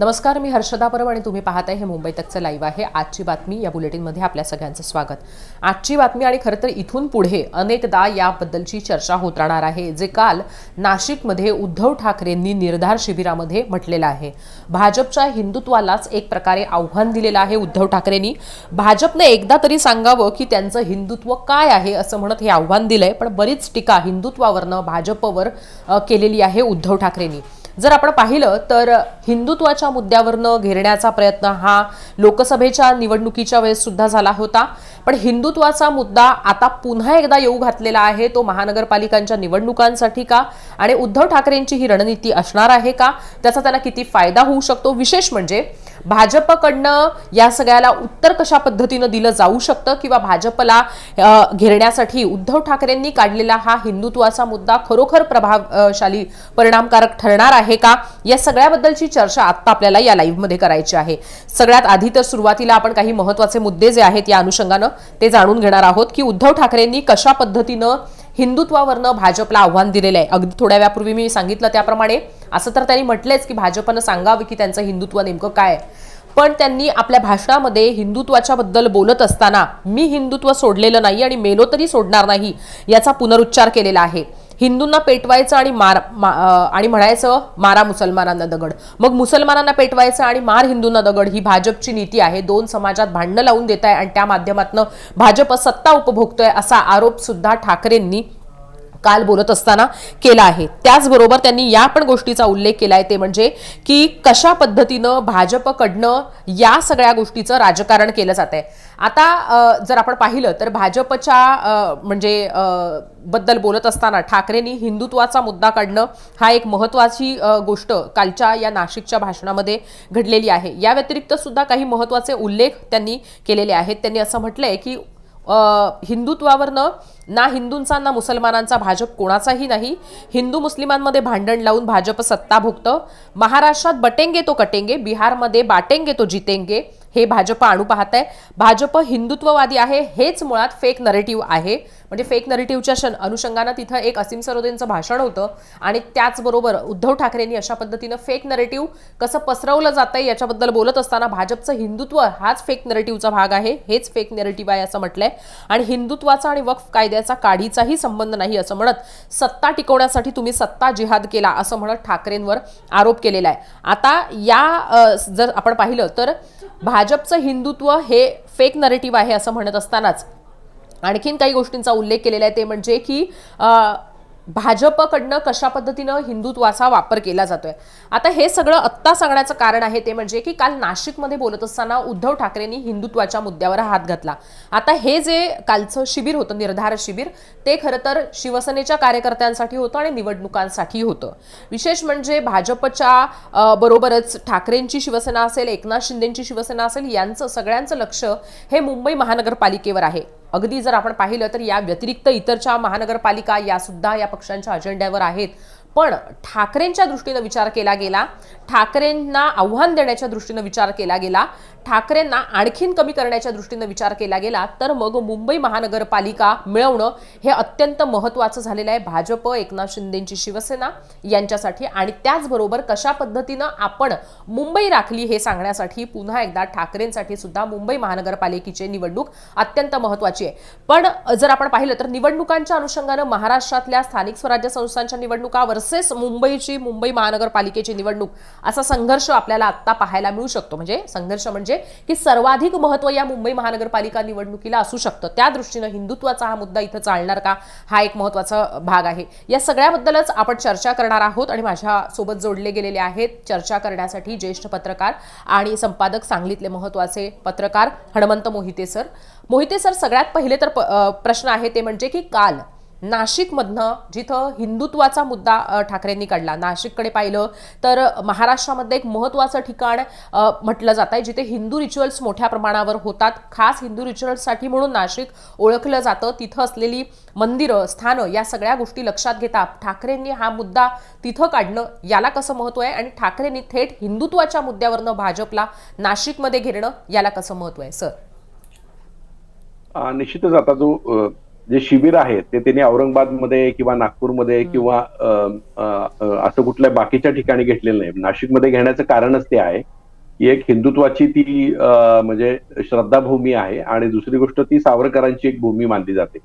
नमस्कार मी हर्षदा परब आणि तुम्ही पाहताय हे मुंबई तकचं लाईव्ह आहे. आजची बातमी या बुलेटिनमध्ये आपल्या सगळ्यांचं स्वागत. आजची बातमी आणि खरं तर इथून पुढे अनेकदा याबद्दलची चर्चा होत राहणार आहे जे काल नाशिकमध्ये उद्धव ठाकरेंनी निर्धार शिबिरामध्ये म्हटलेलं आहे. भाजपच्या हिंदुत्वालाच एक प्रकारे आव्हान दिलेलं आहे उद्धव ठाकरेंनी. भाजपने एकदा तरी सांगावं की त्यांचं हिंदुत्व काय आहे असं म्हणत हे आव्हान दिलंय पण बरीच टीका हिंदुत्वावरनं भाजपवर केलेली आहे उद्धव ठाकरेंनी. जर आपण पाहिलं तर हिंदुत्वाच्या मुद्द्यावरनं घेरण्याचा प्रयत्न हा लोकसभेच्या निवडणुकीच्या वेळेस सुद्धा झाला होता. पण हिंदुत्वाचा मुद्दा आता पुन्हा एकदा येऊ घातलेला आहे. तो महानगरपालिकांच्या निवडणुकांसाठी का? आणि उद्धव ठाकरेंची ही रणनीती असणार आहे का? त्याचा त्यांना किती फायदा होऊ शकतो? विशेष म्हणजे भाजपकडनं या सगळ्याला उत्तर कशा पद्धतीनं दिलं जाऊ शकतं किंवा भाजपला घेरण्यासाठी उद्धव ठाकरेंनी काढलेला हा हिंदुत्वाचा मुद्दा खरोखर प्रभावशाली परिणामकारक ठरणार आहे का? या सगळ्याबद्दलची चर्चा आत्ता आपल्याला या लाईव्हमध्ये करायची आहे. सगळ्यात आधी तर सुरुवातीला आपण काही महत्त्वाचे मुद्दे जे आहेत या अनुषंगानं ते जाणून घेणार आहोत की उद्धव ठाकरेंनी कशा पद्धतीनं हिंदुत्वावरनं भाजपला आव्हान दिलेलं आहे अगदी थोड्या वेळापूर्वी मी सांगितलं त्याप्रमाणे. असं तर त्यांनी म्हटलंच की भाजपनं सांगावं की त्यांचं हिंदुत्व नेमकं काय पण त्यांनी आपल्या भाषणामध्ये हिंदुत्वाच्या बद्दल बोलत असताना मी हिंदुत्व सोडलेलं नाही आणि मेलो तरी सोडणार नाही याचा पुनरुच्चार केलेला आहे. हिंदूंना पेटवायचं आणि मार मा- आणि म्हणायचं मारा मुसलमानांना दगड. मग मुसलमानांना पेटवायचं आणि मार हिंदूंना दगड ही भाजपची नीती आहे. दोन समाजात भांडणं लावून देत आहे आणि त्या माध्यमातून भाजप सत्ता उपभोगतोय असा आरोप सुद्धा ठाकरेंनी काल बोलत असताना केला आहे. त्याचबरोबर त्यांनी या पण गोष्टीचा उल्लेख केला आहे ते म्हणजे की कशा पद्धतीनं भाजपकडनं या सगळ्या गोष्टीचं राजकारण केलं जात आहे. आता जर आपण पाहिलं तर भाजपच्या म्हणजे बद्दल बोलत असताना ठाकरेंनी हिंदुत्वाचा मुद्दा काढणं हा एक महत्वाची गोष्ट कालच्या या नाशिकच्या भाषणामध्ये घडलेली आहे. या व्यतिरिक्त सुद्धा काही महत्त्वाचे उल्लेख त्यांनी केलेले आहेत. त्यांनी असं म्हटलंय की हिंदुत्वावरनं ना हिंदूंचा ना मुसलमानांचा भाजप कोणाचाही नाही. हिंदू मुस्लिमांमध्ये भांडण लावून भाजप सत्ता भोगतं महाराष्ट्रात बटेंगे तो कटेंगे बिहारमध्ये बाटेंगे तो जितेंगे हे भाजप आणू पाहत आहे भाजप हिंदुत्ववादी आहे हेच मुळात फेक नरेटिव्ह आहे. म्हणजे फेक नरेटिव्हच्या शन अनुषंगानं तिथं एक असीम सरोदेंचं भाषण होतं. आणि त्याचबरोबर उद्धव ठाकरेंनी अशा पद्धतीनं फेक नरेटिव्ह कसं पसरवलं जातंय याच्याबद्दल बोलत असताना भाजपचं हिंदुत्व हाच फेक नरेटिव्हचा भाग आहे हेच फेक नरेटिव्ह आहे असं म्हटलंय. आणि हिंदुत्वाचा आणि वक्फ कायद्याचा काडीचाही संबंध नाही असं म्हणत सत्ता टिकवण्यासाठी तुम्ही सत्ता जिहाद केला असं म्हणत ठाकरेंवर आरोप केलेला आहे. आता या जर आपण पाहिलं तर भाजपचं हिंदुत्व हे फेक नरेटिव्ह आहे असं म्हणत असतानाच आणखीन काही गोष्टींचा उल्लेख केलेला आहे. ते म्हणजे की भाजपकडनं कशा पद्धतीनं हिंदुत्वाचा वापर केला जातोय? आता हे सगळं आत्ता सांगण्याचं कारण आहे ते म्हणजे की काल नाशिकमध्ये बोलत असताना उद्धव ठाकरेंनी हिंदुत्वाच्या मुद्द्यावर हात घातला. आता हे जे कालचं शिबिर होतं निर्धार शिबिर ते खरं तर शिवसेनेच्या कार्यकर्त्यांसाठी होतं आणि निवडणुकांसाठी होतं. विशेष म्हणजे भाजपच्या बरोबरच ठाकरेंची शिवसेना असेल एकनाथ शिंदेची शिवसेना असेल यांचं सगळ्यांचं लक्ष हे मुंबई महानगरपालिकेवर आहे. अगदी जर आपण पाहिलं तर या व्यतिरिक्त इतरच्या महानगरपालिका यासुद्धा या पक्षांच्या अजेंड्यावर आहेत. पण ठाकरेंच्या दृष्टीनं विचार केला गेला ठाकरेंना आव्हान देण्याच्या दृष्टीनं विचार केला गेला ठाकरेंना आणखीन कमी करण्याच्या दृष्टीनं विचार केला गेला तर मग मुंबई महानगरपालिका मिळवणं हे अत्यंत महत्त्वाचं झालेलं आहे. भाजप एकनाथ शिंदेंची शिवसेना यांच्यासाठी आणि त्याचबरोबर कशा पद्धतीनं आपण मुंबई राखली हे सांगण्यासाठी पुन्हा एकदा ठाकरेंसाठी सुद्धा मुंबई महानगरपालिकेची निवडणूक अत्यंत महत्त्वाची आहे. पण जर आपण पाहिलं तर निवडणुकांच्या अनुषंगानं महाराष्ट्रातल्या स्थानिक स्वराज्य संस्थांच्या निवडणुका व्हर्सेस मुंबईची मुंबई महानगरपालिकेची निवडणूक असा संघर्ष आपल्याला आत्ता पाहायला मिळू शकतो. म्हणजे संघर्ष म्हणजे की सर्वाधिक महत्त्व या मुंबई महानगरपालिका निवडणुकीला असू शकतं. त्या दृष्टीनं हिंदुत्वाचा हा मुद्दा इथं चालणार का? हा एक महत्त्वाचा भाग आहे. या सगळ्याबद्दलच आपण चर्चा करणार आहोत आणि माझ्यासोबत जोडले गेलेले आहेत चर्चा करण्यासाठी ज्येष्ठ पत्रकार आणि संपादक सांगलीतले महत्त्वाचे पत्रकार हनुमंत मोहिते सर. मोहिते सर सगळ्यात पहिले तर प- प्रश्न आहे ते म्हणजे की काल नाशिकमधनं जिथं हिंदुत्वाचा मुद्दा ठाकरेंनी काढला. नाशिककडे पाहिलं तर महाराष्ट्रामध्ये एक महत्त्वाचं ठिकाण म्हटलं जात आहे जिथे हिंदू रिच्युअल्स मोठ्या प्रमाणावर होतात. खास हिंदू रिच्युअल्ससाठी म्हणून नाशिक ओळखलं जातं. तिथं असलेली मंदिरं स्थानं या सगळ्या गोष्टी लक्षात घेता ठाकरेंनी हा मुद्दा तिथं काढणं याला कसं महत्त्व आहे? आणि ठाकरेंनी थेट हिंदुत्वाच्या मुद्द्यावरनं भाजपला नाशिकमध्ये घेरणं याला कसं महत्त्व आहे? सर. निश्चितच आता जो जे शिबिर आहे ते त्यांनी औरंगाबादमध्ये किंवा नागपूरमध्ये किंवा असं कुठल्या बाकीच्या ठिकाणी घेतलेलं नाही. नाशिकमध्ये घेण्याचं कारणच ते आहे. की एक हिंदुत्वाची ती म्हणजे श्रद्धाभूमी आहे आणि दुसरी गोष्ट ती सावरकरांची एक भूमी मानली जाते.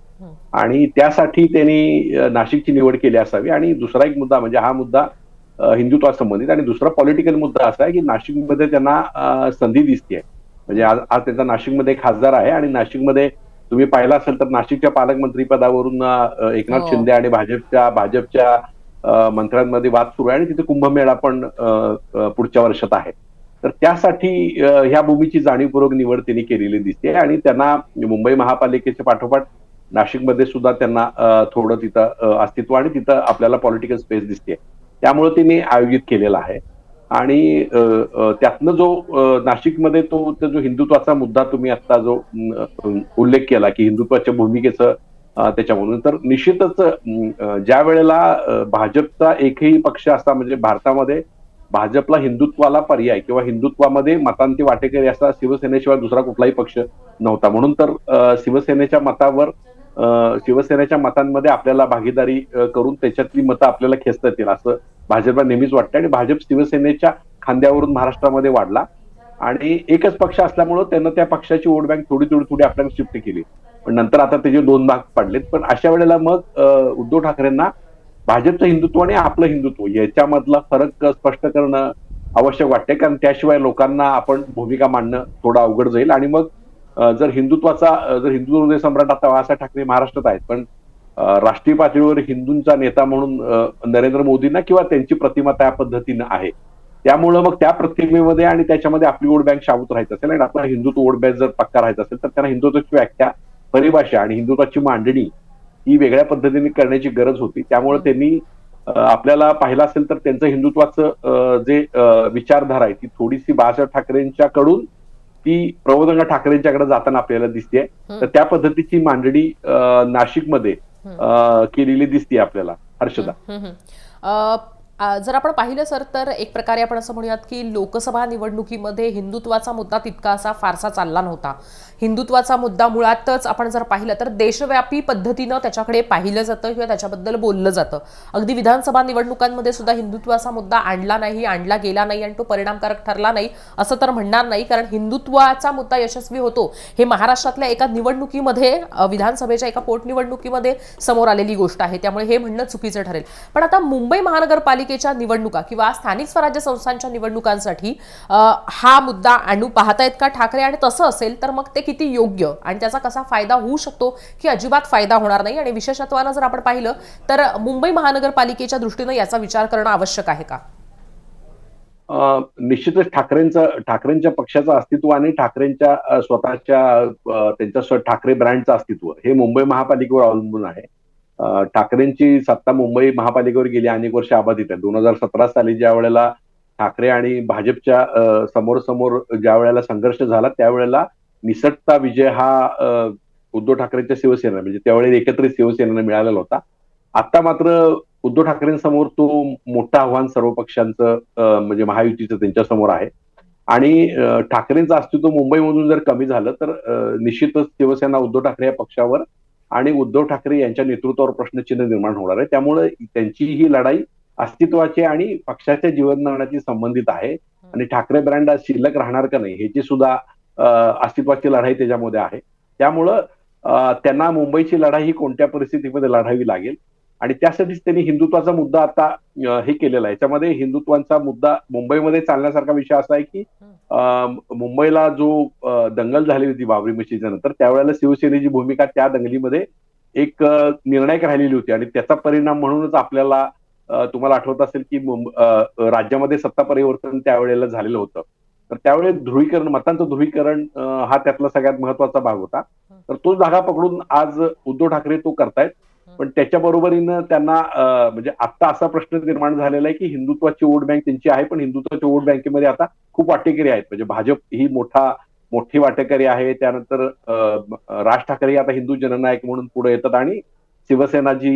आणि त्यासाठी त्यांनी नाशिकची निवड केली असावी. आणि दुसरा एक मुद्दा म्हणजे हा मुद्दा हिंदुत्वासंबंधित आणि दुसरा पॉलिटिकल मुद्दा असा आहे की नाशिकमध्ये त्यांना संधी दिसते म्हणजे आज आज त्यांचा नाशिकमध्ये खासदार आहे आणि नाशिकमध्ये तुम्ही पाहिलं असेल तर नाशिकच्या पालकमंत्री पदावरून एकनाथ हो. शिंदे आणि भाजपच्या भाजपच्या मंत्र्यांमध्ये वाद सुरू आहे आणि तिथे कुंभमेळा पण पुढच्या वर्षात आहे. तर त्यासाठी ह्या भूमीची जाणीवपूर्वक निवड त्यांनी केलेली दिसते आणि त्यांना मुंबई महापालिकेच्या पाठोपाठ नाशिकमध्ये सुद्धा त्यांना थोडं तिथं अस्तित्व आणि तिथं आपल्याला पॉलिटिकल स्पेस दिसते. त्यामुळे त्यांनी आयोजित केलेला आहे. आणि त्यातनं जो नाशिकमध्ये तो जो हिंदुत्वाचा मुद्दा तुम्ही आता जो उल्लेख केला की हिंदुत्वाच्या भूमिकेचं त्याच्यामधून तर निश्चितच ज्या वेळेला भाजपचा एकही पक्ष असा म्हणजे भारतामध्ये भाजपला हिंदुत्वाला पर्याय किंवा हिंदुत्वामध्ये मतांती वाटेकरी असा शिवसेनेशिवाय दुसरा कुठलाही पक्ष नव्हता. म्हणून तर शिवसेनेच्या मतावर शिवसेनेच्या मतांमध्ये आपल्याला भागीदारी करून त्याच्यातली मतं आपल्याला खेचता येतील असं भाजपला नेहमीच वाटतं आणि भाजप शिवसेनेच्या खांद्यावरून महाराष्ट्रामध्ये वाढला. आणि एकच पक्ष असल्यामुळं त्यानं त्या पक्षाची वोट बँक थोडी थोडी थोडी आपल्याला शिफ्ट केली. पण नंतर आता त्याचे दोन भाग पडलेत पण अशा वेळेला मग उद्धव ठाकरेंना भाजपचं हिंदुत्व आणि आपलं हिंदुत्व याच्यामधला फरक स्पष्ट करणं आवश्यक वाटते कारण त्याशिवाय लोकांना आपण भूमिका मांडणं थोडं अवघड जाईल. आणि मग जर हिंदुत्वाचा जर हिंदू हृदय सम्राट आता बाळासाहेब ठाकरे महाराष्ट्रात आहेत पण राष्ट्रीय पातळीवर हिंदूंचा नेता म्हणून नरेंद्र मोदींना किंवा त्यांची प्रतिमा त्या पद्धतीनं आहे त्यामुळं मग त्या प्रतिमेमध्ये आणि त्याच्यामध्ये आपली वोट बँक शाबूत राहायचं असेल आणि आपला हिंदुत्व वोट बँक जर पक्का राहायचा असेल तर त्यांना हिंदुत्वाची व्याख्या परिभाषा आणि हिंदुत्वाची मांडणी ही वेगळ्या पद्धतीने करण्याची गरज होती. त्यामुळे त्यांनी आपल्याला पाहिलं असेल तर त्यांचं हिंदुत्वाचं जे विचारधारा आहे ती थोडीशी बाळासाहेब ठाकरेंच्याकडून ती प्रबोधना ठाकरेंच्याकडे जाताना आपल्याला दिसते. तर त्या पद्धतीची मांडणी नाशिकमध्ये केलेली दिसते आपल्याला हर्षदा. जर आपण पाहिलं सर तर एक प्रकारे आपण असं म्हणूयात की लोकसभा निवडणुकीमध्ये हिंदुत्वाचा मुद्दा तितका असा फारसा चालला नव्हता. हिंदुत्वाचा मुद्दा मुळातच आपण जर पाहिलं तर देशव्यापी पद्धतीनं त्याच्याकडे पाहिलं जातं किंवा त्याच्याबद्दल बोललं जातं. अगदी विधानसभा निवडणुकांमध्ये सुद्धा हिंदुत्वाचा मुद्दा आणला नाही आणला गेला नाही आणि तो परिणामकारक ठरला नाही असं तर म्हणणार नाही. कारण हिंदुत्वाचा मुद्दा यशस्वी होतो हे महाराष्ट्रातल्या एका निवडणुकीमध्ये विधानसभेच्या एका पोटनिवडणुकीमध्ये समोर आलेली गोष्ट आहे. त्यामुळे हे म्हणणं चुकीचं ठरेल. पण आता मुंबई महानगरपालिका महानगरपालिकेच्या निवडणुका किंवा स्थानिक स्वराज्य संस्थांच्या निवडणुकांसाठी हा मुद्दा आणू पाहतायत का ठाकरे? आणि तसं असेल तर मग ते किती योग्य? आणि त्याचा कसा फायदा होऊ शकतो? की अजिबात फायदा होणार नाही. आणि विशेषत्वानं जर आपण पाहिलं तर मुंबई महानगरपालिकेच्या दृष्टीनं याचा विचार करणं आवश्यक आहे का? निश्चितच ठाकरेंचं ठाकरेंच्या पक्षाचं अस्तित्व आणि ठाकरेंच्या स्वतःच्या त्यांच्या ठाकरे ब्रँडचं अस्तित्व हे मुंबई महापालिकेवर अवलंबून आहे. ठाकरेंची सत्ता मुंबई महापालिकेवर गेली अनेक वर्ष अबाधित आहे दोन हजार सतरा साली ज्या वेळेला ठाकरे आणि भाजपच्या समोर समोर ज्या वेळेला संघर्ष झाला त्यावेळेला निसटता विजय हा उद्धव ठाकरेंच्या शिवसेना म्हणजे त्यावेळेला एकत्रित शिवसेनेनं मिळालेला होता. आता मात्र उद्धव ठाकरेंसमोर तो मोठं आव्हान सर्व पक्षांचं म्हणजे महायुतीचं त्यांच्यासमोर आहे. आणि ठाकरेंचं अस्तित्व मुंबईमधून जर कमी झालं तर निश्चितच शिवसेना उद्धव ठाकरे या पक्षावर आणि उद्धव ठाकरे यांच्या नेतृत्वावर प्रश्नचिन्ह निर्माण होणार आहे. त्यामुळे त्यांची ही लढाई अस्तित्वाची आणि पक्षाच्या जीवनदानाची संबंधित आहे. आणि ठाकरे ब्रँड आज शिल्लक राहणार का नाही ह्याची सुद्धा अस्तित्वाची लढाई त्याच्यामध्ये आहे. त्यामुळं त्यांना मुंबईची लढाई ही कोणत्या परिस्थितीमध्ये लढावी लागेल आणि त्यासाठीच त्यांनी हिंदुत्वाचा मुद्दा आता हे केलेला आहे. याच्यामध्ये हिंदुत्वाचा मुद्दा मुंबईमध्ये चालण्यासारखा विषय असा आहे की मुंबईला जो दंगल झाली होती बाबरी मशीदच्या नंतर त्यावेळेला शिवसेनेची भूमिका त्या दंगलीमध्ये एक निर्णायक राहिलेली होती. आणि त्याचा परिणाम म्हणूनच आपल्याला तुम्हाला आठवत असेल की राज्यामध्ये सत्ता परिवर्तन त्यावेळेला झालेलं होतं. तर त्यावेळेस ध्रुवीकरण मतांचं ध्रुवीकरण हा त्यातला सगळ्यात महत्त्वाचा भाग होता. तर तो जागा पकडून आज उद्धव ठाकरे तो करतायत. पण त्याच्या बरोबरीनं त्यांना म्हणजे आता असा प्रश्न निर्माण झालेला आहे की हिंदुत्वाची वोट बँक त्यांची आहे पण हिंदुत्वाच्या वोट बँकेमध्ये आता खूप वाटेकरी आहेत. म्हणजे भाजप ही मोठा मोठी वाटेकरी आहे. त्यानंतर राज ठाकरे आता हिंदू जननायक म्हणून पुढे येतात आणि शिवसेना जी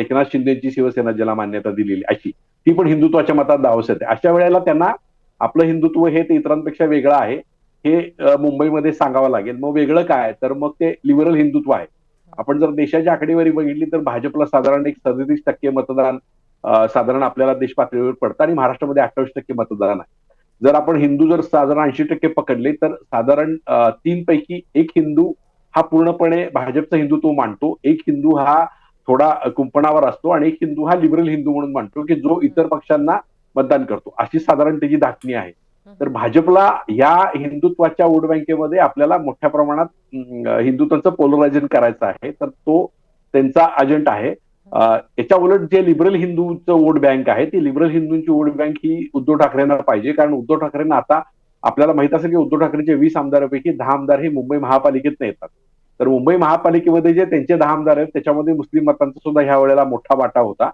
एकनाथ शिंदेची शिवसेना ज्याला मान्यता दिलेली अशी. ती पण हिंदुत्वाच्या मतात दावस येते. अशा वेळेला त्यांना आपलं हिंदुत्व हे ते इतरांपेक्षा वेगळं आहे हे मुंबईमध्ये सांगावं लागेल. मग वेगळं काय? तर मग ते लिबरल हिंदुत्व आहे. आपण जर देशाची आकडेवारी बघितली तर भाजपला साधारण एक सदतीस टक्के मतदान साधारण आपल्याला देश पातळीवर पडतं आणि महाराष्ट्रामध्ये अठ्ठावीस टक्के मतदान आहे. जर आपण हिंदू जर साधारण ऐंशी टक्के पकडले तर साधारण तीन पैकी एक हिंदू हा पूर्णपणे भाजपचं हिंदुत्व मांडतो एक हिंदू हा थोडा कुंपणावर असतो आणि एक हिंदू हा लिबरल हिंदू म्हणून मानतो की जो इतर पक्षांना मतदान करतो. अशी साधारण त्याची धाटणी आहे. तर भाजपला या हिंदुत्वाच्या वोट बँकेमध्ये आपल्याला मोठ्या प्रमाणात हिंदुत्वाचं पोलरायझेशन करायचं आहे. तर तो त्यांचा अजेंट आहे. याच्या उलट जे लिबरल हिंदूचं वोट बँक आहे ती लिबरल हिंदूंची वोट बँक ही उद्धव ठाकरेंना पाहिजे. कारण उद्धव ठाकरेंना आता आपल्याला माहीत असेल की उद्धव ठाकरेंचे वीस आमदारापैकी दहा आमदार हे मुंबई महापालिकेत येतात. तर मुंबई महापालिकेमध्ये जे त्यांचे दहा आमदार आहेत त्याच्यामध्ये मुस्लिम मतांचा सुद्धा ह्या वेळेला मोठा वाटा होता.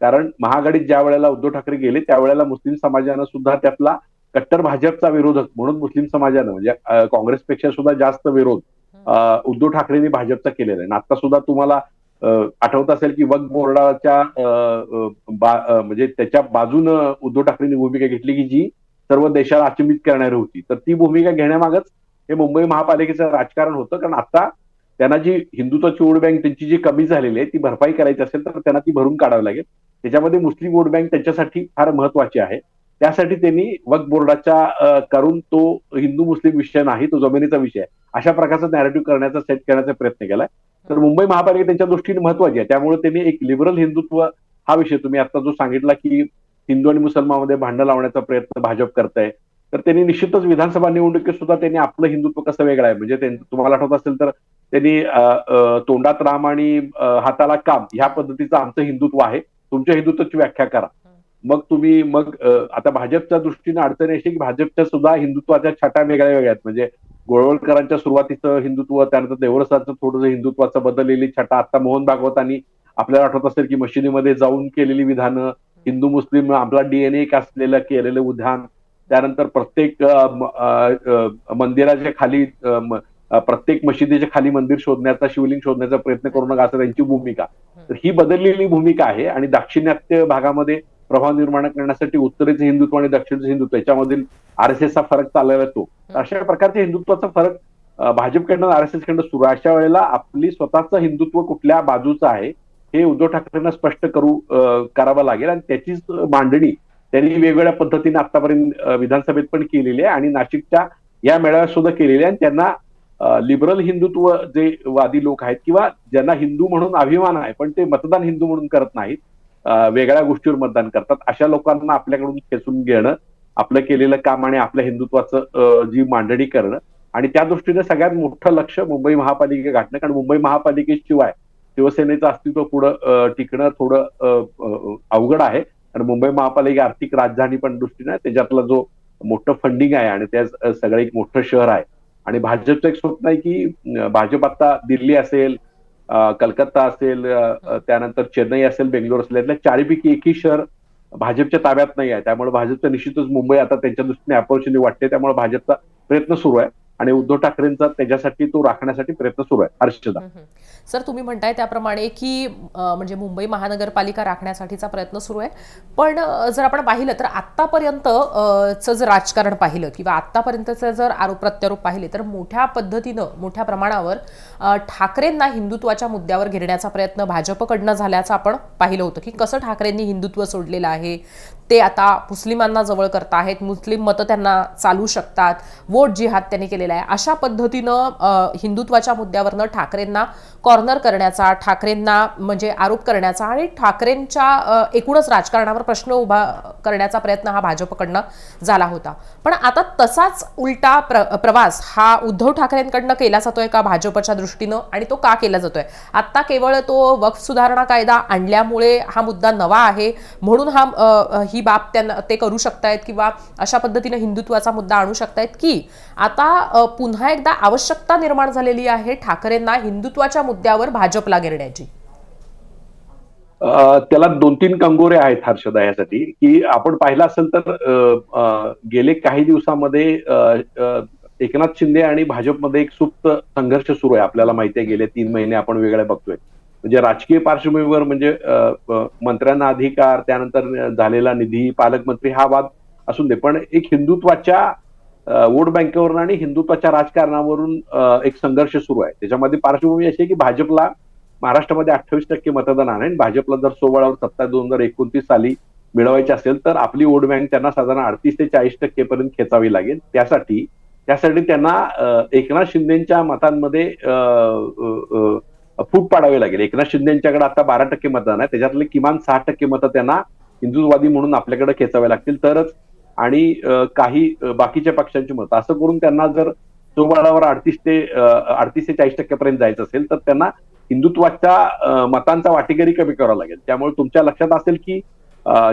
कारण महाआघाडीत ज्या वेळेला उद्धव ठाकरे गेले त्यावेळेला मुस्लिम समाजानं सुद्धा त्यातला कट्टर भाजपचा विरोधक म्हणून मुस्लिम समाजानं म्हणजे काँग्रेसपेक्षा सुद्धा जास्त विरोध उद्धव ठाकरेंनी भाजपचा केलेला आहे. आणि आता सुद्धा तुम्हाला आठवत असेल की वक्फ बोर्डाच्या म्हणजे त्याच्या बाजूनं उद्धव ठाकरेंनी भूमिका घेतली की जी सर्व देशाला अचंबित करणारी होती. तर ती भूमिका घेण्यामागच हे मुंबई महापालिकेचं राजकारण होतं. कारण आता त्यांना जी हिंदुत्वाची वोट बँक त्यांची जी कमी झालेली आहे ती भरपाई करायची असेल तर त्यांना ती भरून काढावी लागेल. त्याच्यामध्ये मुस्लिम वोट बँक त्यांच्यासाठी फार महत्वाची आहे. त्यासाठी त्यांनी वक्फ बोर्डाच्या करून तो हिंदू मुस्लिम विषय नाही तो जमिनीचा विषय आहे. अशा प्रकारचा नॅरेटिव्ह करण्याचा सेट करण्याचा प्रयत्न केलाय. तर मुंबई महापालिका त्यांच्या दृष्टीने महत्वाची आहे. त्यामुळे त्यांनी एक लिबरल हिंदुत्व हा विषय तुम्ही आता जो सांगितला की हिंदू आणि मुसलमानमध्ये भांडण लावण्याचा प्रयत्न भाजप करत आहे तर त्यांनी निश्चितच विधानसभा निवडणुकीत सुद्धा त्यांनी आपलं हिंदुत्व कसं वेगळं आहे? म्हणजे तुम्हाला आठवत असेल तर त्यांनी तोंडात राम आणि हाताला काम ह्या पद्धतीचं आमचं हिंदुत्व आहे. तुमच्या हिंदुत्वाची व्याख्या करा. मग तुम्ही मग आता भाजपच्या दृष्टीने अडचण अशी की भाजपच्या सुद्धा हिंदुत्वाच्या छटा वेगळ्या वेगळ्या आहेत. म्हणजे गोळवळकरांच्या सुरुवातीचं हिंदुत्व त्यानंतर देवरसाचं थोडंसं हिंदुत्वाचं बदललेली छटा आता मोहन भागवतांनी आपल्याला आठवत असेल की मशिदीमध्ये जाऊन केलेली विधानं हिंदू मुस्लिम आपला डीएनए असलेलं केलेलं उद्यान त्यानंतर प्रत्येक मंदिराच्या खाली प्रत्येक मशिदीच्या खाली मंदिर शोधण्याचा शिवलिंग शोधण्याचा प्रयत्न करू नका असं त्यांची भूमिका. तर ही बदललेली भूमिका आहे आणि दाक्षिणात्य भागामध्ये प्रभाव निर्माण करण्यासाठी उत्तरेचं हिंदुत्व आणि दक्षिणचं हिंदुत्व याच्यामधील आर एस एसचा फरक चालला जातो तो अशा प्रकारच्या हिंदुत्वाचा फरक भाजपकडनं आर एस एसकडनं सुरू आहे. अशा वेळेला आपली स्वतःचं हिंदुत्व कुठल्या बाजूचं आहे हे उद्धव ठाकरेंना स्पष्ट करू करावं लागेल. आणि त्याचीच मांडणी त्यांनी वेगवेगळ्या पद्धतीने आतापर्यंत विधानसभेत पण केलेली आहे आणि नाशिकच्या या मेळाव्यात सुद्धा केलेली आहे. आणि त्यांना लिबरल हिंदुत्व जे वादी लोक आहेत किंवा ज्यांना हिंदू म्हणून अभिमान आहे पण ते मतदान हिंदू म्हणून करत नाहीत वेगळ्या गोष्टीवर मतदान करतात. अशा लोकांना आपल्याकडून खेचून घेणं आपलं केलेलं काम आणि आपल्या हिंदुत्वाचं जी मांडणी करणं आणि त्या दृष्टीने सगळ्यात मोठं लक्ष मुंबई महापालिके गाठणं. कारण मुंबई महापालिकेशिवाय शिवसेनेचं अस्तित्व पुढं टिकणं थोडं अवघड आहे. आणि मुंबई महापालिका आर्थिक राजधानी पण दृष्टीने त्याच्यातला जो मोठं फंडिंग आहे आणि त्या सगळं एक मोठं शहर आहे. आणि भाजपचं एक स्वप्न आहे की भाजप आता दिल्ली असेल कलकत्ता असेल त्यानंतर चेन्नई असेल बेंगलोर असेल यातल्या चारीपैकी एकही शहर भाजपच्या ताब्यात नाही आहे. त्यामुळे भाजपचं निश्चितच मुंबई आता त्यांच्या दृष्टीने अपॉर्च्युनिटी वाटते. त्यामुळे भाजपचा प्रयत्न सुरू आहे. आणि उद्धव ठाकरेंचा त्याच्यासाठी तो राखण्यासाठी प्रयत्न सुरू आहे. हर्षदा. सर तुम्ही म्हणताय त्याप्रमाणे की म्हणजे मुंबई महानगरपालिका राखण्यासाठीचा प्रयत्न सुरू आहे. पण जर आपण पाहिलं तर आत्तापर्यंत चं जर राजकारण पाहिलं किंवा आत्तापर्यंतचं जर आरोप प्रत्यारोप पाहिले तर मोठ्या पद्धतीनं मोठ्या प्रमाणावर ठाकरेंना हिंदुत्वाच्या मुद्द्यावर घेरण्याचा प्रयत्न भाजपकडनं झाल्याचं आपण पाहिलं होतं की कसं ठाकरेंनी हिंदुत्व सोडलेलं आहे. ते आता मुस्लिमांना जवळ करत आहेत मुस्लिम मतं त्यांना चालू शकतात वोट जिहाद त्यांनी केलेला आहे. अशा पद्धतीनं हिंदुत्वाच्या मुद्द्यावरनं ठाकरेंना कॉर्नर करण्याचा ठाकरेंना म्हणजे आरोप करण्याचा आणि ठाकरेंच्या एकूणच राजकारणावर प्रश्न उभा करण्याचा प्रयत्न हा भाजपकडनं झाला होता. पण आता तसाच उलटा प्र प्रवास हा उद्धव ठाकरेंकडनं केला जातोय का भाजपच्या दृष्टीनं आणि तो का केला जातोय? आता केवळ तो वक्फ सुधारणा कायदा आणल्यामुळे हा मुद्दा नवा आहे म्हणून हा ही बाब त्यांना ते करू शकतायत किंवा अशा पद्धतीनं हिंदुत्वाचा मुद्दा आणू शकतायत की आता पुन्हा एकदा आवश्यकता निर्माण झालेली आहे. ठाकरेंना हिंदुत्वाच्या मुद्द्यावर भाजपला गिरण्याची? त्याला दोन तीन कंगोरे आहेत हर्षदा यासाठी की आपण पाहिलं असेल तर गेले काही दिवसामध्ये एकनाथ शिंदे आणि भाजपमध्ये एक सुप्त संघर्ष सुरू आहे. आपल्याला माहिती आहे गेले तीन महिने आपण वेगळे बघतोय. म्हणजे राजकीय पार्श्वभूमीवर म्हणजे मंत्र्यांना अधिकार त्यानंतर झालेला निधी पालकमंत्री हा वाद असून दे. पण एक हिंदुत्वाच्या वोट बँकेवरून आणि हिंदुत्वाच्या राजकारणावरून एक संघर्ष सुरू आहे. त्याच्यामध्ये पार्श्वभूमी अशी आहे की भाजपला महाराष्ट्रामध्ये अठ्ठावीस टक्के मतदान आहे आणि भाजपला जर सोबळावर सत्ता दोन हजार एकोणतीस साली मिळवायची असेल तर आपली वोट बँक त्यांना साधारण अडतीस ते चाळीस टक्के पर्यंत खेचावी लागेल. त्यासाठी त्यासाठी त्यांना एकनाथ शिंदेच्या मतांमध्ये फूट पाडावी लागेल. एकनाथ शिंदेच्याकडे आता बारा टक्के मतदान आहे. त्याच्यातले किमान सहा टक्के मतं त्यांना हिंदुत्ववादी म्हणून आपल्याकडे खेचावे लागतील. तरच आणि काही बाकीच्या पक्षांची मतं. असं करून त्यांना जर सोबळावर अडतीस ते अडतीस ते चाळीस टक्क्यापर्यंत जायचं असेल तर त्यांना हिंदुत्वाच्या मतांचा वाटेकरी कमी करावा लागेल. त्यामुळे तुमच्या लक्षात असेल की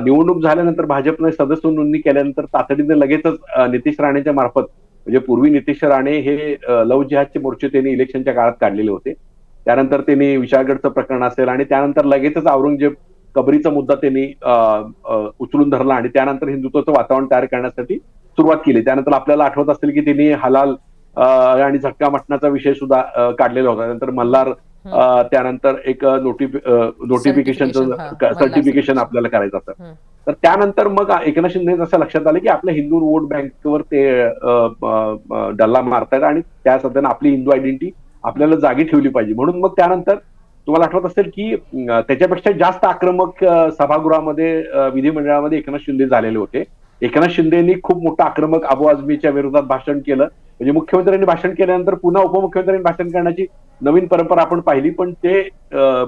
निवडणूक झाल्यानंतर भाजपने सदस्य नोंदणी केल्यानंतर तातडीने लगेचच नितीश राणेच्या मार्फत म्हणजे पूर्वी नितीश राणे हे लव जिहादचे मोर्चे त्यांनी इलेक्शनच्या काळात काढलेले होते. त्यानंतर त्यांनी विशाळगडचं प्रकरण असेल आणि त्यानंतर लगेचच औरंगजेब कबरीचा मुद्दा त्यांनी उचलून धरला आणि त्यानंतर हिंदुत्वाचं वातावरण तयार करण्यासाठी सुरुवात केली. त्यानंतर आपल्याला आठवत असेल की त्यांनी हलाल आणि झटका मटणाचा विषय सुद्धा काढलेला होता. त्यानंतर मल्हार त्यानंतर एक नोटिफि नोटिफिकेशनचं सर्टिफिकेशन. आपल्याला करायचं असतं. तर त्यानंतर मग एकनाथ शिंदे असं लक्षात आलं की आपल्या हिंदू वोट बँकेवर ते डल्ला मारतायत आणि त्या सध्यानं आपली हिंदू आयडेंटिटी आपल्याला जागी ठेवली पाहिजे. म्हणून मग त्यानंतर तुम्हाला आठवत असेल की त्याच्यापेक्षा जास्त आक्रमक सभागृहामध्ये विधिमंडळामध्ये एकनाथ शिंदे झालेले होते. एकनाथ शिंदेनी खूप मोठं आक्रमक अबू आझमीच्या विरोधात भाषण केलं. म्हणजे मुख्यमंत्र्यांनी भाषण केल्यानंतर पुन्हा उपमुख्यमंत्र्यांनी भाषण करण्याची नवीन परंपरा आपण पाहिली. पण ते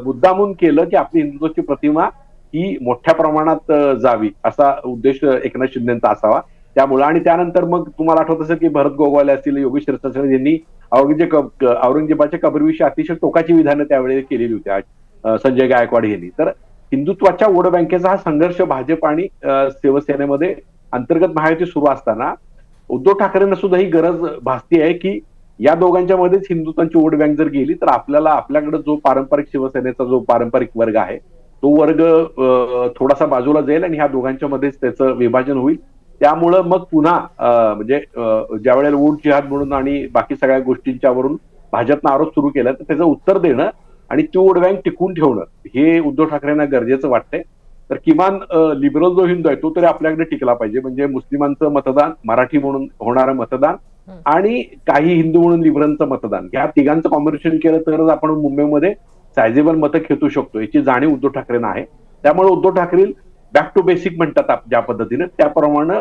मुद्दामून केलं की आपली हिंदुत्वाची प्रतिमा ही मोठ्या प्रमाणात जावी असा उद्देश एकनाथ शिंदेचा असावा. त्यामुळे आणि त्यानंतर मग तुम्हाला आठवत असेल की भरत गोगवाले असतील योगेश क्षीरसागर यांनी औरंगजेब औरंगजेबाच्या कबरीविषयी अतिशय टोकाची विधानं त्यावेळी केलेली होती संजय गायकवाड यांनी. तर हिंदुत्वाच्या वोट बँकेचा हा संघर्ष भाजप आणि शिवसेनेमध्ये अंतर्गत महायुती सुरू असताना उद्धव ठाकरेंना सुद्धा ही गरज भासती आहे की या दोघांच्या मध्येच हिंदुत्वाची वोट बँक जर गेली तर आपल्याला आपल्याकडे जो पारंपरिक शिवसेनेचा जो पारंपरिक वर्ग आहे तो वर्ग थोडासा बाजूला जाईल आणि ह्या दोघांच्या मध्येच त्याचं विभाजन होईल. त्यामुळं मग पुन्हा म्हणजे अ, ज्या वेळेला वोट जिहाद म्हणून आणि बाकी सगळ्या गोष्टींच्यावरून भाजपनं आरोप सुरू केला तर त्याचं उत्तर देणं आणि ती वोट बँक टिकून ठेवणं हे उद्धव ठाकरेंना गरजेचं वाटतंय. तर किमान लिबरल जो हिंदू आहे तो तरी आपल्याकडे टिकला पाहिजे. म्हणजे मुस्लिमांचं मतदान मराठी म्हणून होणारं मतदान. आणि काही हिंदू म्हणून लिबरलचं मतदान. या तिघांचं कॉम्बिनेशन केलं तरच आपण मुंबईमध्ये सायझेबल मतं खेचू शकतो. याची जाणीव उद्धव ठाकरेंना आहे. त्यामुळे Uddhav Thackeray back to basic म्हणतात आप- ज्या पद्धतीने. त्याप्रमाणे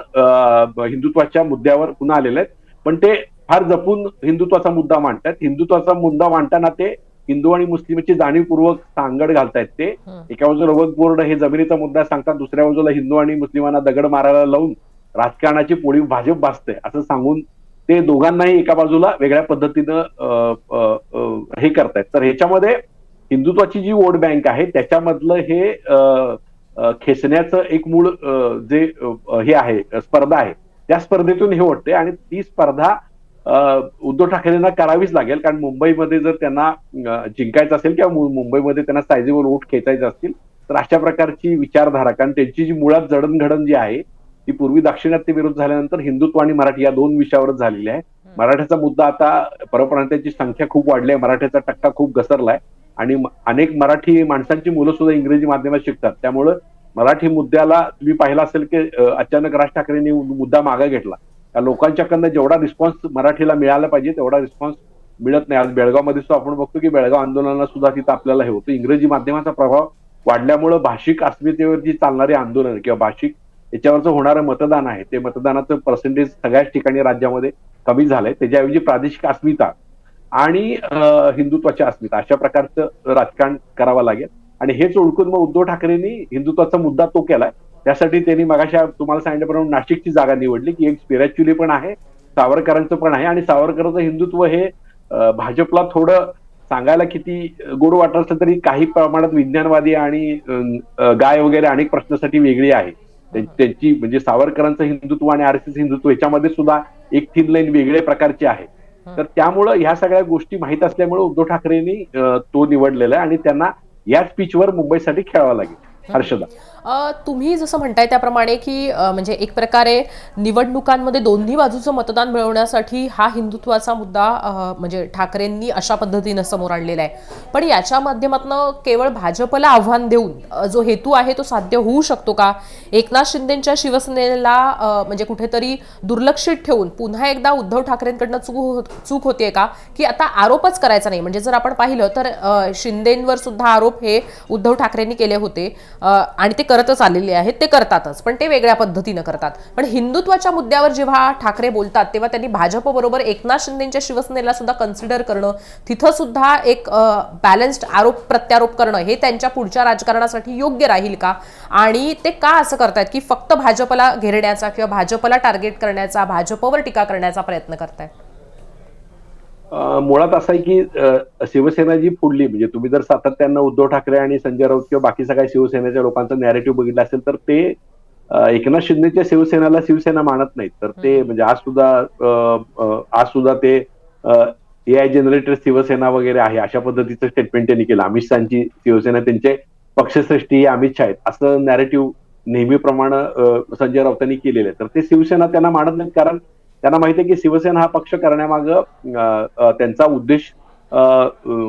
हिंदुत्वाच्या मुद्द्यावर पुन्हा आलेले आहेत. पण ते फार जपून हिंदुत्वाचा मुद्दा मांडतात हिंदुत्वाचा मुद्दा मांडताना ते हिंदू आणि मुस्लिमची जाणीवपूर्वक सांगड घालतायत ते. एका बाजूला वक्फ बोर्ड हे जमिनीचा मुद्दा सांगतात दुसऱ्या बाजूला हिंदू आणि मुस्लिमांना दगड मारायला लावून राजकारणाची पोळी भाजप भासते असं सांगून ते दोघांनाही एका बाजूला वेगळ्या पद्धतीनं हे करतायत. तर ह्याच्यामध्ये हिंदुत्वाची जी वोट बँक आहे त्याच्यामधलं हे खेचण्याचं एक मूळ जे हे आहे स्पर्धा आहे. त्या स्पर्धेतून हे वाटते आणि ती स्पर्धा उद्धव ठाकरेंना करावीच लागेल. कारण मुंबईमध्ये जर त्यांना जिंकायचं असेल किंवा मुंबईमध्ये त्यांना सायझेबल वोट खेचायचे असतील तर अशा प्रकारची विचारधारा कारण त्यांची जी मुळात जडणघडण जी आहे ती पूर्वी दाक्षिणात्य विरोध झाल्यानंतर हिंदुत्व आणि मराठी या दोन विषयावरच झालेली आहे. मराठ्याचा मुद्दा आता परप्रांतांची संख्या खूप वाढली आहे. मराठ्याचा टक्का खूप घसरलाय. आणि अनेक मराठी माणसांची मुलं सुद्धा इंग्रजी माध्यमात शिकतात. त्यामुळं मराठी मुद्द्याला तुम्ही पाहिलं असेल की अचानक राज ठाकरेंनी मुद्दा मागे घेतला. त्या लोकांच्याकडनं जेवढा रिस्पॉन्स मराठीला मिळाला पाहिजे तेवढा रिस्पॉन्स मिळत नाही. आज बेळगावमध्ये सुद्धा आपण बघतो की बेळगाव आंदोलनाला सुद्धा तिथं आपल्याला हे होतं. इंग्रजी माध्यमाचा प्रभाव वाढल्यामुळं भाषिक अस्मितेवर चालणारी आंदोलन किंवा भाषिक याच्यावरचं होणारं मतदान आहे. ते मतदानाचं पर्सेंटेज सगळ्याच ठिकाणी राज्यामध्ये कमी झालंय. त्याच्याऐवजी प्रादेशिक अस्मिता आणि हिंदुत्वाच्या अस्मिता. अशा प्रकारचं राजकारण करावं लागेल. आणि हेच ओळखून मग उद्धव ठाकरेंनी हिंदुत्वाचा मुद्दा तो केलाय. त्यासाठी त्यांनी मगाशा तुम्हाला सांगितल्याप्रमाणे नाशिकची जागा निवडली की एक स्पिरिच्युअली पण आहे सावरकरांचं पण आहे आणि सावरकरांचं हिंदुत्व हे भाजपला थोडं सांगायला किती गोड वाटत असलं तरी काही प्रमाणात विज्ञानवादी आणि गाय वगैरे अनेक प्रश्नासाठी वेगळी आहे. त्यांची म्हणजे सावरकरांचं हिंदुत्व आणि आरएसएस हिंदुत्व याच्यामध्ये सुद्धा एक थिन लाईन वेगळ्या प्रकारची आहे. तर त्यामुळं ह्या सगळ्या गोष्टी माहीत असल्यामुळे उद्धव ठाकरेंनी तो निवडलेला आहे आणि त्यांना या स्पीचवर मुंबईसाठी खेळावं लागेल. हर्षदा. तुम्ही जसं म्हणताय त्याप्रमाणे की म्हणजे एक प्रकारे निवडणुकांमध्ये दोन्ही बाजूचं मतदान मिळवण्यासाठी हा हिंदुत्वाचा मुद्दा म्हणजे ठाकरेंनी अशा पद्धतीनं समोर आणलेला आहे. पण याच्या माध्यमातून केवळ भाजपला आव्हान देऊन जो हेतू आहे तो साध्य होऊ शकतो का? एकनाथ शिंदेच्या शिवसेनेला म्हणजे कुठेतरी दुर्लक्षित ठेवून पुन्हा एकदा उद्धव ठाकरेंकडनं चूक हो- चूक होते का? की आता आरोपच करायचा नाही. म्हणजे जर आपण पाहिलं तर शिंदेंवर सुद्धा आरोप हे उद्धव ठाकरेंनी केले होते. आणि ते करतच आलेले आहेत ते करतातच पण ते वेगळ्या पद्धतीनं करतात. पण हिंदुत्वाच्या मुद्द्यावर जेव्हा ठाकरे बोलतात तेव्हा त्यांनी भाजपबरोबर एकनाथ शिंदेच्या शिवसेनेला सुद्धा कन्सिडर करणं तिथं सुद्धा एक बॅलन्स्ड आरोप प्रत्यारोप करणं हे त्यांच्या पुढच्या राजकारणासाठी योग्य राहील का? आणि ते का असं करतायत की फक्त भाजपला घेरण्याचा किंवा भाजपला टार्गेट करण्याचा भाजपवर टीका करण्याचा प्रयत्न करतायत? मुळात असं आहे की शिवसेना जी फुडली म्हणजे तुम्ही जर सातत्यानं उद्धव ठाकरे आणि संजय राऊत किंवा बाकी सगळ्या शिवसेनेच्या लोकांचं नॅरेटिव्ह बघितलं असेल तर ते एकनाथ शिंदेच्या शिवसेनेला शिवसेना मानत नाहीत. तर ते म्हणजे आज सुद्धा आज सुद्धा ते ए आय जनरेटर शिवसेना वगैरे आहे अशा पद्धतीचं स्टेटमेंट त्यांनी केलं. अमित शहाची शिवसेना त्यांचे पक्षश्रेष्ठी हे अमित शहा आहेत. असं नॅरेटिव्ह नेहमीप्रमाणे संजय राऊतांनी केलेलं आहे. तर ते शिवसेना त्यांना मानत नाहीत कारण त्यांना माहिती आहे की शिवसेना हा पक्ष करण्यामागं त्यांचा उद्देश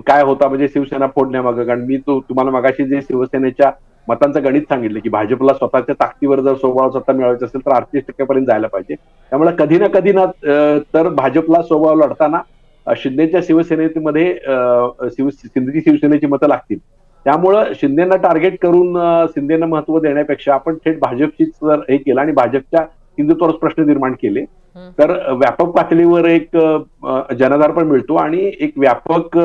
काय होता म्हणजे शिवसेना फोडण्यामागं. कारण मी तो तुम्हाला मगाशी जे शिवसेनेच्या मतांचं गणित सांगितलं की भाजपला स्वतःच्या ताकदीवर जर स्वभाव सत्ता मिळवायची असेल तर अडतीस टक्क्यापर्यंत जायला पाहिजे. त्यामुळे कधी ना कधी ना तर भाजपला स्वभाव लढताना शिंदेच्या शिवसेनेमध्ये शिंदेची शिवसेनेची मतं लागतील. त्यामुळं शिंदेना टार्गेट करून शिंदेना महत्त्व देण्यापेक्षा आपण थेट भाजपचीच जर हे केलं आणि भाजपच्या हिंदुत्वावर प्रश्न निर्माण केले तर व्यापक पातळीवर एक जनाधार पण मिळतो आणि एक व्यापक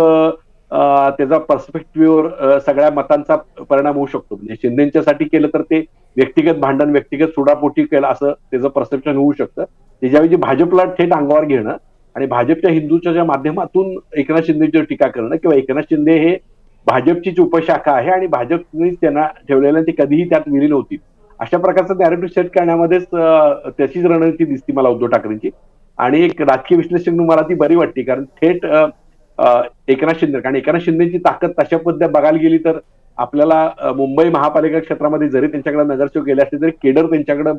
त्याचा पर्स्पेक्टिव्हवर सगळ्या मतांचा परिणाम होऊ शकतो. म्हणजे शिंदेच्यासाठी केलं तर ते व्यक्तिगत भांडण व्यक्तिगत सुडापोटी केलं असं त्याचं परसेप्शन होऊ शकतं. त्याच्याऐवजी भाजपला थेट अंगावर घेणं आणि भाजपच्या हिंदूच्या माध्यमातून एकनाथ शिंदेची टीका करणं किंवा एकनाथ शिंदे हे भाजपचीच उपशाखा आहे आणि भाजपने त्यांना ठेवलेल्या ते कधीही त्यात विलीन होतील. अशा प्रकारचं नॅरेटिव्ह सेट करण्यामध्येच त्याचीच रणनीती दिसती मला उद्धव ठाकरेंची. आणि एक राजकीय विश्लेषक मला ती बरी वाटते कारण थेट एकनाथ शिंदे कारण एकनाथ शिंदेची ताकद तशा पद्धत बघायला गेली तर आपल्याला मुंबई महापालिका क्षेत्रामध्ये जरी त्यांच्याकडे नगरसेवक गेले असले तरी केडर त्यांच्याकडे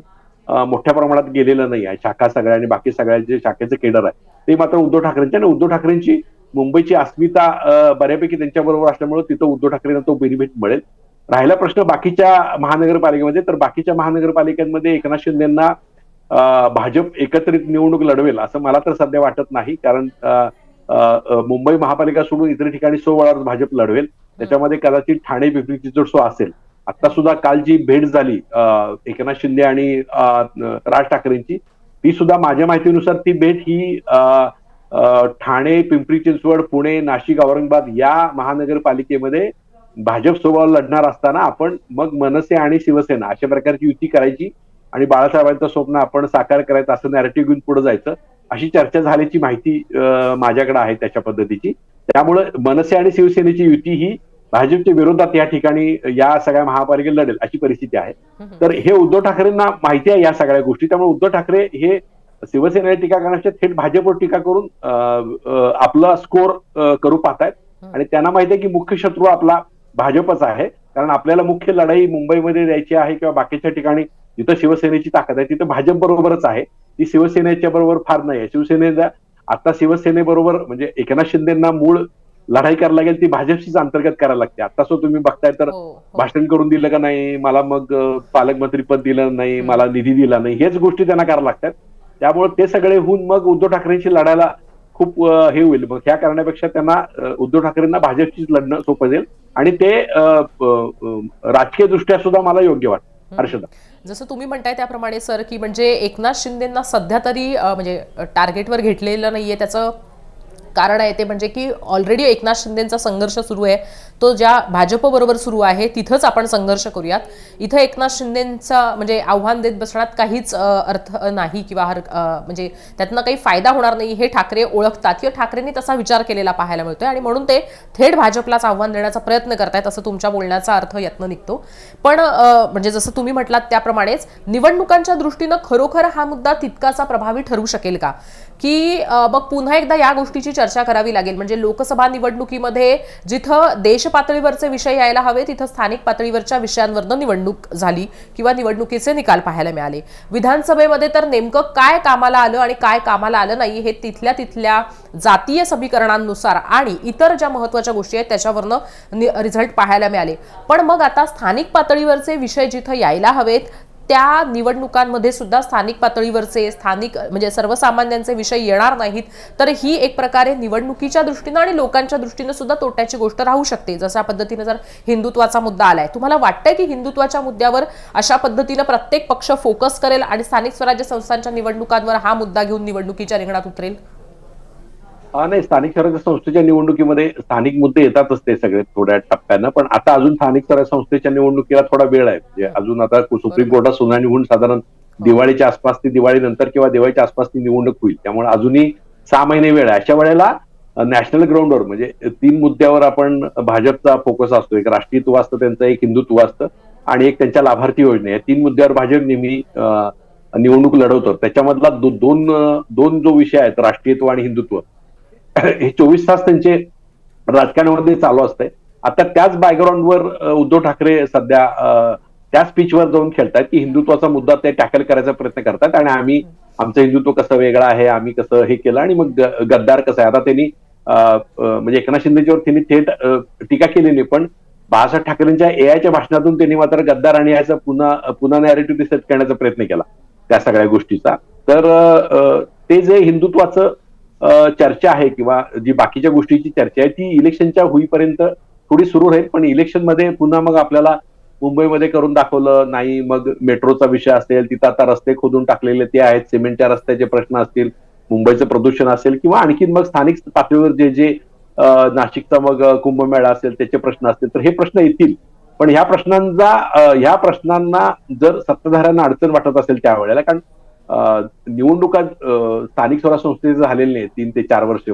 मोठ्या प्रमाणात गेलेलं नाही आहे. शाखा सगळ्या आणि बाकी सगळ्यांचे शाखेचं शाखेचे केडर आहे ते मात्र उद्धव ठाकरेंचे आणि उद्धव ठाकरेंची मुंबईची अस्मिता बऱ्यापैकी त्यांच्याबरोबर असल्यामुळे तिथं उद्धव ठाकरेंना तो बेनिफिट मिळेल. राहिला प्रश्न बाकीच्या महानगरपालिकेमध्ये तर बाकीच्या महानगरपालिकांमध्ये एकनाथ शिंदेना भाजप एकत्रित निवडणूक लढवेल असं मला तर सध्या वाटत नाही. कारण मुंबई महापालिका सोडून इतर ठिकाणी सोवळावर भाजप लढवेल. त्याच्यामध्ये कदाचित ठाणे पिंपरी चिंचवड सो असेल. आता सुद्धा काल जी भेट झाली एकनाथ शिंदे आणि राज ठाकरेंची ती सुद्धा माझ्या माहितीनुसार ती भेट ही ठाणे पिंपरी चिंचवड पुणे नाशिक औरंगाबाद या महानगरपालिकेमध्ये भाजप सोबत लढणार असताना आपण मग मनसे आणि शिवसेना अशा प्रकारची युती करायची आणि बाळासाहेबांचं स्वप्न आपण साकार करायचं असं नॅरेटिव्ह घेऊन पुढे जायचं अशी चर्चा झाल्याची माहिती माझ्याकडे आहे त्याच्या पद्धतीची. त्यामुळे मनसे आणि शिवसेनेची युती ही भाजपच्या विरोधात या ठिकाणी या सगळ्या महापालिकेत लढेल अशी परिस्थिती आहे. तर हे उद्धव ठाकरेंना माहिती आहे या सगळ्या गोष्टी. त्यामुळे उद्धव ठाकरे हे शिवसेनेला टीका करण्याच्या थेट भाजपवर टीका करून आपला स्कोर करू पाहतायत. आणि त्यांना माहिती आहे की मुख्य शत्रू आपला भाजपच आहे. कारण आपल्याला मुख्य लढाई मुंबईमध्ये द्यायची आहे किंवा बाकीच्या ठिकाणी जिथं शिवसेनेची ताकद आहे तिथं भाजप बरोबरच आहे. ती शिवसेनेच्या बरोबर फार नाही आहे. शिवसेनेचा आता शिवसेनेबरोबर म्हणजे एकनाथ शिंदेना मूळ लढाई करायला लागेल ती भाजपशीच अंतर्गत करायला लागते. आता सो तुम्ही बघताय तर हो, हो. भाषण करून दिलं का नाही? मला मग अं, पालकमंत्री पद दिलं नाही. मला निधी दिला नाही. हेच गोष्टी त्यांना करायला लागतात. त्यामुळे ते सगळे होऊन मग उद्धव ठाकरेंशी लढायला खूप हे होईल. मग ह्या करण्यापेक्षा त्यांना उद्धव ठाकरेंना भाजपशीच लढणं सोपं जाईल. आणि ते राजकीय दृष्ट्या सुद्धा मला योग्य वाटतं. हर्षदा. जसं तुम्ही म्हणताय त्याप्रमाणे सर की म्हणजे एकनाथ शिंदेना सध्या तरी म्हणजे टार्गेटवर घेतलेलं नाहीये. त्याचं कारण आहे ते म्हणजे की ऑलरेडी एकनाथ शिंदेचा संघर्ष सुरू आहे. तो ज्या भाजपबरोबर सुरू आहे तिथंच आपण संघर्ष करूयात. इथं एकनाथ शिंदेचा म्हणजे आव्हान देत बसण्यात काहीच अर्थ नाही किंवा हर म्हणजे त्यातनं काही फायदा होणार नाही हे ठाकरे ओळखतात. किंवा ठाकरेंनी तसा विचार केलेला पाहायला मिळतोय आणि म्हणून ते थेट भाजपलाच आव्हान देण्याचा प्रयत्न करतायत असं तुमच्या बोलण्याचा अर्थ यातनं निघतो. पण म्हणजे जसं तुम्ही म्हटलात त्याप्रमाणेच निवडणुकांच्या दृष्टीनं खरोखर हा मुद्दा तितकासा प्रभावी ठरू शकेल का? की मग पुन्हा एकदा या गोष्टीची चर्चा करावी लागेल. म्हणजे लोकसभा निवडणुकीमध्ये जिथं देश पातळीवरचे विषय यायला हवे तिथं स्थानिक पातळीवरच्या विषयांवरनं निवडणूक झाली किंवा निवडणुकीचे निकाल पाहायला मिळाले. विधानसभेमध्ये तर नेमकं काय कामाला आलं आणि काय कामाला आलं नाही हे तिथल्या तिथल्या जातीय समीकरणांनुसार आणि इतर ज्या महत्त्वाच्या गोष्टी आहेत त्याच्यावरनं रिझल्ट पाहायला मिळाले. पण मग आता स्थानिक पातळीवरचे विषय जिथं यायला हवेत त्या निवडणुकांमध्ये सुद्धा स्थानिक पातळीवरचे स्थानिक म्हणजे सर्वसामान्यांचे विषय येणार नाहीत. तर ही एक प्रकारे निवडणुकीच्या दृष्टीनं आणि लोकांच्या दृष्टीनं सुद्धा तोट्याची गोष्ट राहू शकते. जशा पद्धतीने जर हिंदुत्वाचा मुद्दा आलाय. तुम्हाला वाटतंय की हिंदुत्वाच्या मुद्द्यावर अशा पद्धतीनं प्रत्येक पक्ष फोकस करेल आणि स्थानिक स्वराज्य संस्थांच्या निवडणुकांवर हा मुद्दा घेऊन निवडणुकीच्या रिंगणात उतरेल? नाही स्थानिक स्वराज्य संस्थेच्या निवडणुकीमध्ये स्थानिक मुद्दे येतातच ते सगळे थोड्या टप्प्यानं पण आता अजून स्थानिक स्वराज्य संस्थेच्या निवडणुकीला थोडा वेळ आहे. म्हणजे अजून आता सुप्रीम कोर्टात सुनावणी होऊन साधारण दिवाळीच्या आसपास ती दिवाळी नंतर किंवा दिवाळीच्या आसपास ती निवडणूक होईल. त्यामुळे अजूनही सहा महिने वेळ आहे. अशा वेळेला नॅशनल ग्राउंडवर म्हणजे तीन मुद्द्यावर आपण भाजपचा फोकस असतो. एक राष्ट्रीयत्व असतं त्यांचं एक हिंदुत्व असतं आणि एक त्यांच्या लाभार्थी योजने. या तीन मुद्द्यावर भाजप नेहमी निवडणूक लढवतं. त्याच्यामधला दोन दोन जो विषय आहेत राष्ट्रीयत्व आणि हिंदुत्व हे चोवीस तास त्यांचे राजकारणामध्ये चालू असतंय. आता त्याच बॅकग्राऊंडवर उद्धव ठाकरे सध्या त्या स्पीचवर जाऊन खेळतात की हिंदुत्वाचा मुद्दा ते टॅकल करायचा प्रयत्न करतात आणि आम्ही आमचं हिंदुत्व कसं वेगळं आहे आम्ही कसं हे केलं आणि मग गद्दार कसं आहे. आता त्यांनी म्हणजे एकनाथ शिंदेच्यावर त्यांनी थेट टीका केली नाही पण बाळासाहेब ठाकरेंच्या एआयच्या भाषणातून त्यांनी मात्र गद्दार आणि याचा पुन्हा पुन्हा नॅरेटिव्ह सेट करण्याचा प्रयत्न केला त्या सगळ्या गोष्टीचा. तर ते जे हिंदुत्वाचं चर्चा आहे किंवा जी बाकीच्या गोष्टीची चर्चा आहे ती इलेक्शनच्या होईपर्यंत थोडी सुरू राहील. पण इलेक्शनमध्ये पुन्हा मग आपल्याला मुंबईमध्ये करून दाखवलं नाही मग मेट्रोचा विषय असेल तिथं आता रस्ते खोदून टाकलेले ते आहेत सिमेंटच्या रस्त्याचे प्रश्न असतील मुंबईचं प्रदूषण असेल किंवा आणखीन मग स्थानिक पातळीवर जे जे नाशिकचा मग कुंभमेळा असेल त्याचे प्रश्न असतील तर हे प्रश्न येतील. पण ह्या प्रश्नांचा ह्या प्रश्नांना जर सत्ताधाऱ्यांना अडचण वाटत असेल त्यावेळेला कारण निवडणुका स्थानिक स्वराज्य संस्थेचे झालेले नाही तीन ते चार वर्ष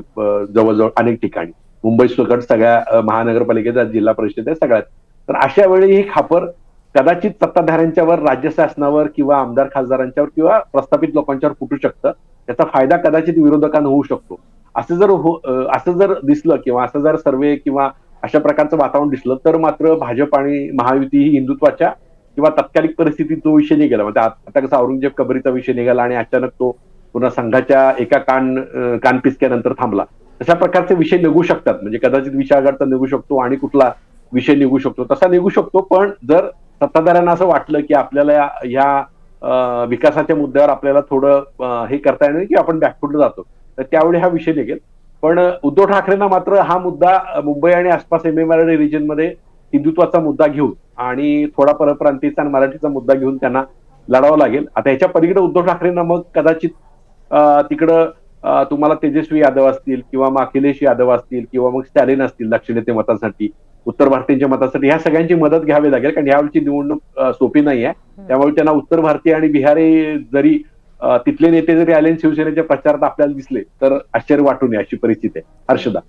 जवळजवळ अनेक ठिकाणी. मुंबई सकट सगळ्या महानगरपालिकेचा जिल्हा परिषद आहे सगळ्यात. तर अशा वेळी ही खापर कदाचित सत्ताधाऱ्यांच्यावर राज्य शासनावर किंवा आमदार खासदारांच्यावर किंवा प्रस्थापित लोकांच्यावर फुटू शकतं. त्याचा फायदा कदाचित विरोधकांना होऊ शकतो. असं जर हो- असं जर दिसलं किंवा असं जर सर्वे किंवा अशा प्रकारचं वातावरण दिसलं तर मात्र भाजप आणि महायुती ही हिंदुत्वाच्या किंवा तत्कालिक परिस्थितीत तो विषय निघाला. म्हणजे आता कसं औरंगजेब कबरीचा विषय निघाला आणि अचानक तो पुन्हा संघाच्या एका कान कानपिसक्यानंतर थांबला. तशा प्रकारचे विषय निघू शकतात. म्हणजे कदाचित विषयागाडचा निघू शकतो आणि कुठला विषय निघू शकतो. तसा निघू शकतो पण जर सत्ताधाऱ्यांना असं वाटलं की आपल्याला या- विकासाच्या मुद्द्यावर आपल्याला थोडं हे करता येणार की आपण बॅकफुटला जातो तर त्यावेळी हा विषय निघेल. पण उद्धव ठाकरेंना मात्र हा मुद्दा मुंबई आणि आसपास एम एम आर हिंदुत्वाचा मुद्दा घेऊन आणि थोडा परप्रांतीचा आणि मराठीचा मुद्दा घेऊन त्यांना लढावं लागेल. आता ह्याच्या पलीकडे उद्धव ठाकरेंना मग कदाचित तिकडं तुम्हाला तेजस्वी यादव असतील किंवा मग अखिलेश यादव असतील किंवा मग स्टॅलिन असतील दक्षिणेते मतासाठी उत्तर भारतीयांच्या मतासाठी ह्या सगळ्यांची मदत घ्यावी लागेल. कारण यावेळची निवडणूक सोपी नाही आहे. त्यामुळे त्यांना उत्तर भारतीय आणि बिहारी जरी तिथले नेते जरी आले शिवसेनेच्या प्रचारात आपल्याला दिसले तर आश्चर्य वाटू नये अशी परिस्थिती आहे. हर्षदा.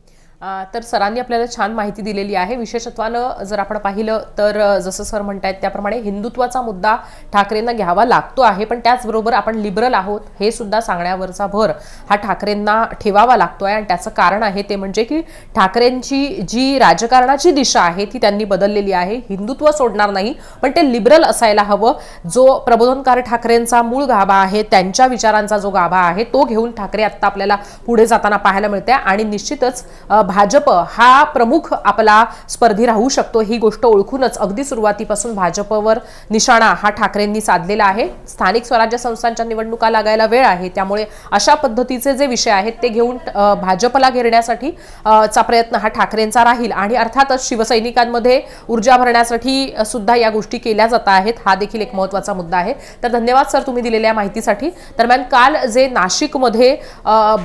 तर सरांनी आपल्याला छान माहिती दिलेली आहे. विशेषत्वानं जर आपण पाहिलं तर जसं सर म्हणतायत त्याप्रमाणे हिंदुत्वाचा मुद्दा ठाकरेंना घ्यावा लागतो आहे. पण त्याचबरोबर आपण लिबरल आहोत हे सुद्धा सांगण्यावरचा भर हा ठाकरेंना ठेवावा लागतो आहे. आणि त्याचं कारण आहे ते म्हणजे की ठाकरेंची जी राजकारणाची दिशा आहे ती त्यांनी बदललेली आहे. हिंदुत्व सोडणार नाही पण ते लिबरल असायला हवं. जो प्रबोधनकार ठाकरेंचा मूळ गाभा आहे त्यांच्या विचारांचा जो गाभा आहे तो घेऊन ठाकरे आत्ता आपल्याला पुढे जाताना पाहायला मिळते आणि निश्चितच भाजप हा प्रमुख आपला स्पर्धी राहू शकतो ही गोष्ट ओळखूनच अगदी सुरुवातीपासून भाजपवर निशाणा हा ठाकरेंनी साधलेला आहे. स्थानिक स्वराज्य संस्थांच्या निवडणुका लागायला वेळ आहे. त्यामुळे अशा पद्धतीचे जे विषय आहेत ते घेऊन भाजपला घेरण्यासाठी चा प्रयत्न हा ठाकरेंचा राहील. आणि अर्थातच शिवसैनिकांमध्ये ऊर्जा भरण्यासाठी सुद्धा या गोष्टी केल्या जात आहेत. हा देखील एक महत्त्वाचा मुद्दा आहे. तर धन्यवाद सर तुम्ही दिलेल्या माहितीसाठी. दरम्यान काल जे नाशिकमध्ये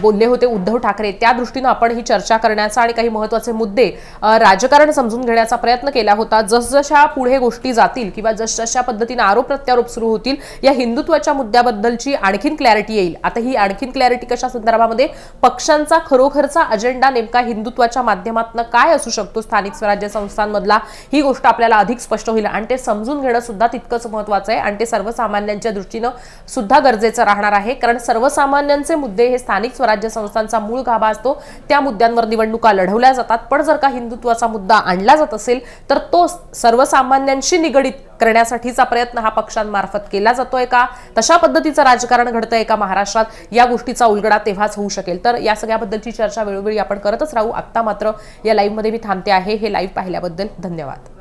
बोलले होते उद्धव ठाकरे त्या दृष्टीनं आपण ही चर्चा करण्यास घेण्याचा आणि काही महत्त्वाचे मुद्दे राजकारण समजून घेण्याचा प्रयत्न केला होता. जसजशा पुढे गोष्टी जातील किंवा जसजशा पद्धतीने आरोप प्रत्यारोप सुरू होतील या हिंदुत्वाच्या मुद्द्याबद्दलची आणखीन क्लॅरिटी येईल. आता ही आणखीन क्लॅरिटी कशा संदर्भामध्ये? पक्षांचा खरोखरचा अजेंडा नेमका हिंदुत्वाच्या माध्यमातून काय असू शकतो? स्थानिक स्वराज्य संस्थांमधला ही गोष्ट आपल्याला अधिक स्पष्ट होईल. आणि ते समजून घेणं सुद्धा तितकंच महत्वाचं आहे. आणि ते सर्वसामान्यांच्या दृष्टीनं सुद्धा गरजेचं राहणार आहे. कारण सर्वसामान्यांचे मुद्दे हे स्थानिक स्वराज्य संस्थांचा मूळ गाभा असतो. त्या मुद्द्यांवर निवडणूक निवडणुका लढवल्या जातात. पण जर का हिंदुत्वाचा मुद्दा आणला जात असेल तर तो सर्वसामान्यांशी निगडीत करण्यासाठीचा प्रयत्न हा पक्षांमार्फत केला जातोय का? तशा पद्धतीचं राजकारण घडतंय का महाराष्ट्रात? या गोष्टीचा उलगडा तेव्हाच होऊ शकेल. तर या सगळ्याबद्दलची चर्चा वेळोवेळी आपण करतच राहू. आत्ता मात्र या लाईव्हमध्ये मी थांबते आहे. हे लाईव्ह पाहिल्याबद्दल धन्यवाद.